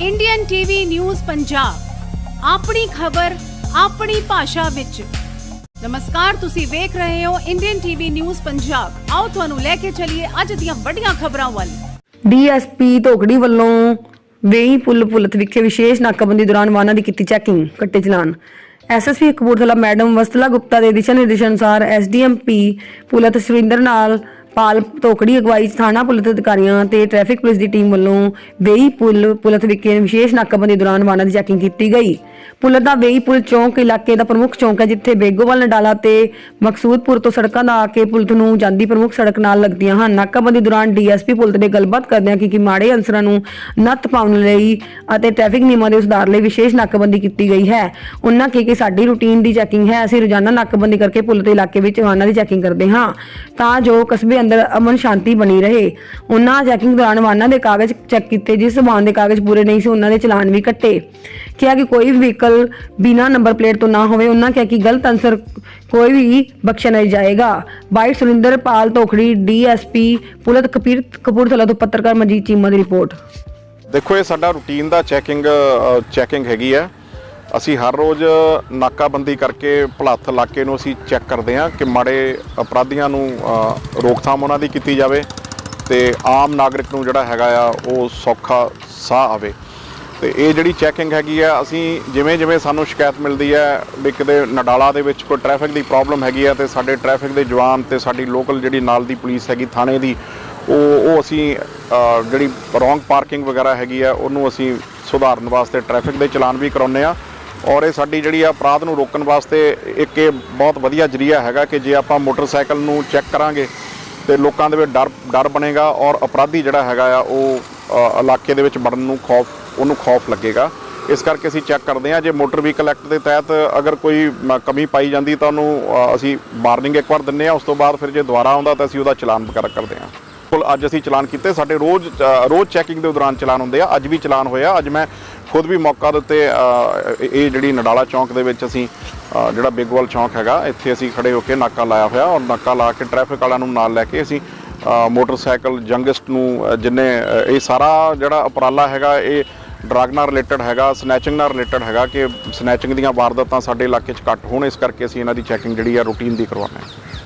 Indian TV news Punjab ਆਪਣੀ ਖਬਰ, ਆਪਣੀ ਭਾਸ਼ਾ ਵਿੱਚ। ਨਮਸਕਾਰ, ਤੁਸੀਂ ਵੇਖ ਰਹੇ ਹੋ ਇੰਡੀਅਨ ਟੀਵੀ ਨਿਊਜ਼ ਪੰਜਾਬ ਆਓ ਤੁਹਾਨੂੰ ਲੈ ਕੇ ਚੱਲੀਏ ਅੱਜ ਦੀਆਂ ਵੱਡੀਆਂ ਖਬਰਾਂ ਵੱਲ। ਡੀਐਸਪੀ ਧੋਗੜੀ ਵੱਲੋਂ ਵੇਈ ਪੁੱਲ ਪੁਲਤ ਵਿਖੇ ਵਿਸ਼ੇਸ਼ ਨਾਕਾਬੰਦੀ ਦੌਰਾਨ ਵਾਹਨਾਂ ਦੀ ਕੀਤੀ ਚੈਕਿੰਗ, ਕੱਟੇ ਚਲਾਨ। ਐਸਐਸਪੀ ਕਪੂਰਥਲਾ ਮੈਡਮ ਵਸਤਲਾ ਗੁਪਤਾ ਦੇ ਦਿਸ਼ਾ ਨਿਰਦੇਸ਼ ਅਨੁਸਾਰ ਐਸਡੀਐਮਪੀ ਪੁਲਤ ਸੁਰਿੰਦਰ ਨਾਲ ਪਾਲ ਧੋਕੜੀ ਅਗਵਾਈ 'ਚ ਥਾਣਾ ਪੁਲਿਸ ਅਧਿਕਾਰੀਆਂ ਤੇ ਟ੍ਰੈਫਿਕ ਪੁਲਿਸ ਦੀ ਟੀਮ ਵੱਲੋਂ ਬੇਈ ਪੁਲ ਪੁਲਤ ਵਿਖੇ ਵਿਸ਼ੇਸ਼ ਨਾਕਾਬੰਦੀ ਦੌਰਾਨ ਵਾਹਨਾਂ ਦੀ ਚੈਕਿੰਗ ਕੀਤੀ ਗਈ। ਪੁਲ ਦਾ ਵੇਈ ਪੁਲ ਚੌਂਕ ਇਲਾਕੇ ਦਾ ਪ੍ਰਮੁੱਖ ਚੌਂਕ ਹੈ, ਜਿੱਥੇ ਬੇਗੋਵਾਲ, ਨਡਾਲਾ ਤੇ ਮਕਸੂਦਪੁਰ ਤੋਂ ਸੜਕਾਂ ਦਾ ਆ ਕੇ ਪੁਲਤ ਨੂੰ ਜਾਂਦੀ ਪ੍ਰਮੁੱਖ ਸੜਕ ਨਾਲ ਲੱਗਦੀਆਂ ਹਨ। ਨਾਕਾਬੰਦੀ ਦੌਰਾਨ ਡੀਐਸਪੀ ਪੁਲਤ ਨੇ ਗੱਲਬਾਤ ਕਰਦਿਆਂ ਕਿ ਕਿ ਮਾੜੇ ਅਨਸਰਾਂ ਨੂੰ ਨੱਥ ਪਾਉਣ ਲਈ ਅਤੇ ਟ੍ਰੈਫਿਕ ਨਿਯਮਾਂ ਦੇ ਸੁਧਾਰ ਲਈ ਵਿਸ਼ੇਸ਼ ਨਾਕਾਬੰਦੀ ਕੀਤੀ ਗਈ ਹੈ। ਉਹਨਾਂ ਕਿਹਾ ਕਿ ਸਾਡੀ ਰੂਟੀਨ ਦੀ ਚੈਕਿੰਗ ਹੈ, ਅਸੀਂ ਰੋਜ਼ਾਨਾ ਨਾਕਾਬੰਦੀ ਕਰਕੇ ਪੁਲਤ ਇਲਾਕੇ ਵਿੱਚ ਵਾਹਨਾਂ ਦੀ ਚੈਕਿੰਗ ਕਰਦੇ ਹਾਂ, ਤਾਂ ਜੋ ਕਸਬੇ ਅੰਦਰ ਅਮਨ ਸ਼ਾਂਤੀ ਬਣੀ ਰਹੇ। ਉਹਨਾਂ ਚੈਕਿੰਗ ਦੌਰਾਨ ਵਾਹਨਾਂ ਦੇ ਕਾਗਜ਼ ਚੈੱਕ ਕੀਤੇ, ਜਿਸ ਵਾਹਨ ਦੇ ਕਾਗਜ਼ ਪੂਰੇ ਨਹੀਂ ਸੀ ਉਹਨਾਂ ਦੇ ਚਲਾਨ ਵੀ ਕੱਟੇ। ਕਿਹਾ ਕਿ ਕੋਈ ਵੀ ਵਹੀਕਲ ਬਿਨਾ ਨੰਬਰ ਪਲੇਟ ਤੋਂ ਨਾ ਹੋਵੇ, ਉਹਨਾਂ ਕਿਹਾ ਕਿ ਗਲਤ ਅਨਸਰ ਕੋਈ ਵੀ ਬਖਸ਼ਿਆ ਨਹੀਂ ਜਾਏਗਾ। ਬਾਈਟ ਸੁਰਿੰਦਰ ਪਾਲ ਡੀਐਸਪੀ ਪੁਲਤ ਕਪੀਰ ਕਪੂਰਥਲਾ ਤੋਂ ਪੱਤਰਕਾਰ ਮਨਜੀਤ ਚੀਮਾ ਦੀ ਰਿਪੋਰਟ। ਦੇਖੋ, ਇਹ ਸਾਡਾ ਰੂਟੀਨ ਦਾ ਚੈਕਿੰਗ ਚੈਕਿੰਗ ਹੈਗੀ ਆ ਅਸੀਂ ਹਰ ਰੋਜ਼ ਨਾਕਾਬੰਦੀ ਕਰਕੇ ਭਲੱਥ ਇਲਾਕੇ ਨੂੰ ਅਸੀਂ ਚੈੱਕ ਕਰਦੇ ਹਾਂ ਕਿ ਮਾੜੇ ਅਪਰਾਧੀਆਂ ਨੂੰ ਰੋਕਥਾਮ ਉਹਨਾਂ ਦੀ ਕੀਤੀ ਜਾਵੇ ਤੇ ਆਮ ਨਾਗਰਿਕ ਨੂੰ ਜਿਹੜਾ ਹੈਗਾ ਆ, ਉਹ ਸੌਖਾ ਸਾਹ ਆਵੇ। ਤੇ ਇਹ ਜਿਹੜੀ ਚੈਕਿੰਗ ਹੈਗੀ ਆ, ਅਸੀਂ ਜਿਵੇਂ ਜਿਵੇਂ ਸਾਨੂੰ ਸ਼ਿਕਾਇਤ ਮਿਲਦੀ ਹੈ ਵੀ ਕਿਤੇ ਨਡਾਲਾ ਦੇ ਵਿੱਚ ਕੋਈ ਟ੍ਰੈਫਿਕ ਦੀ ਪ੍ਰੋਬਲਮ ਹੈਗੀ ਆ ਤੇ ਸਾਡੇ ਟ੍ਰੈਫਿਕ ਦੇ ਜਵਾਨ ਤੇ ਸਾਡੀ ਲੋਕਲ ਜਿਹੜੀ ਨਾਲ ਦੀ ਪੁਲਿਸ ਹੈਗੀ ਥਾਣੇ ਦੀ, ਉਹ ਉਹ ਅਸੀਂ ਜਿਹੜੀ ਰੋਂਗ ਪਾਰਕਿੰਗ ਵਗੈਰਾ ਹੈਗੀ ਆ, ਉਹਨੂੰ ਅਸੀਂ ਸੁਧਾਰਨ ਵਾਸਤੇ ਟ੍ਰੈਫਿਕ ਦੇ ਚਲਾਨ ਵੀ ਕਰਾਉਂਦੇ ਆ। ਔਰ ਇਹ ਸਾਡੀ ਜਿਹੜੀ ਆ ਅਪਰਾਧ ਨੂੰ ਰੋਕਣ ਵਾਸਤੇ ਇੱਕ ਇਹ ਬਹੁਤ ਵਧੀਆ ਜਰੀਆ ਹੈਗਾ ਕਿ ਜੇ ਆਪਾਂ ਮੋਟਰਸਾਈਕਲ ਨੂੰ ਚੈੱਕ ਕਰਾਂਗੇ ਤੇ ਲੋਕਾਂ ਦੇ ਵਿੱਚ ਡਰ ਡਰ ਬਣੇਗਾ ਔਰ ਅਪਰਾਧੀ ਜਿਹੜਾ ਹੈਗਾ ਆ, ਉਹ ਇਲਾਕੇ ਦੇ ਵਿੱਚ ਵੜਨ ਨੂੰ ਖੌਫ ਉਹਨੂੰ ਖੌਫ ਲੱਗੇਗਾ। ਇਸ ਕਰਕੇ ਅਸੀਂ ਚੈੱਕ ਕਰਦੇ ਹਾਂ, ਜੇ ਮੋਟਰ ਵਹੀਕਲ ਐਕਟ ਦੇ ਤਹਿਤ ਅਗਰ ਕੋਈ ਮ- ਕਮੀ ਪਾਈ ਜਾਂਦੀ ਤਾਂ ਉਹਨੂੰ ਅਸੀਂ ਵਾਰਨਿੰਗ ਇੱਕ ਵਾਰ ਦਿੰਨੇ ਆ ਉਸ ਤੋਂ ਬਾਅਦ ਫਿਰ ਜੇ ਦੁਬਾਰਾ ਆਉਂਦਾ ਤਾਂ ਅਸੀਂ ਉਹਦਾ ਚਲਾਨ ਵਗੈਰਾ ਕਰਦੇ ਹਾਂ। ਬਿਲਕੁਲ, ਅੱਜ ਅਸੀਂ ਚਲਾਨ ਕੀਤੇ, ਸਾਡੇ ਰੋਜ਼ ਰੋਜ਼ ਚੈਕਿੰਗ ਦੇ ਦੌਰਾਨ ਚਲਾਨ ਹੁੰਦੇ ਆ, ਅੱਜ ਵੀ ਚਲਾਨ ਹੋਇਆ, ਅੱਜ ਮੈਂ ਖੁਦ ਵੀ ਮੌਕਾ ਦਿੱਤੇ ਇਹ ਜਿਹੜੀ ਨਡਾਲਾ ਚੌਂਕ ਦੇ ਵਿੱਚ ਅਸੀਂ ਜਿਹੜਾ ਬਿਗਵਾਲ ਚੌਂਕ ਹੈਗਾ, ਇੱਥੇ ਅਸੀਂ ਖੜੇ ਹੋ ਕੇ ਨਾਕਾ ਲਾਇਆ ਹੋਇਆ ਔਰ ਨਾਕਾ ਲਾ ਕੇ ਟ੍ਰੈਫਿਕ ਵਾਲਿਆਂ ਨੂੰ ਨਾਲ ਲੈ ਕੇ ਅਸੀਂ ਮੋਟਰਸਾਈਕਲ ਜੰਗਸਟ ਨੂੰ ਜਿੰਨੇ ਇਹ ਸਾਰਾ ਜਿਹੜਾ ਉਪਰਾਲਾ ਹੈਗਾ, ਇਹ ਡਰੱਗ ਨਾਲ ਰਿਲੇਟਡ ਹੈਗਾ, ਸਨੈਚਿੰਗ ਨਾਲ ਰਿਲੇਟਡ ਹੈਗਾ ਕਿ ਸਨੈਚਿੰਗ ਦੀਆਂ ਵਾਰਦਾਤਾਂ ਸਾਡੇ ਇਲਾਕੇ 'ਚ ਘੱਟ ਹੋਣ, ਇਸ ਕਰਕੇ ਅਸੀਂ ਇਹਨਾਂ ਦੀ ਚੈਕਿੰਗ ਜਿਹੜੀ ਆ ਰੂਟੀਨ ਦੀ ਕਰਵਾਉਂਦੇ ਹਾਂ।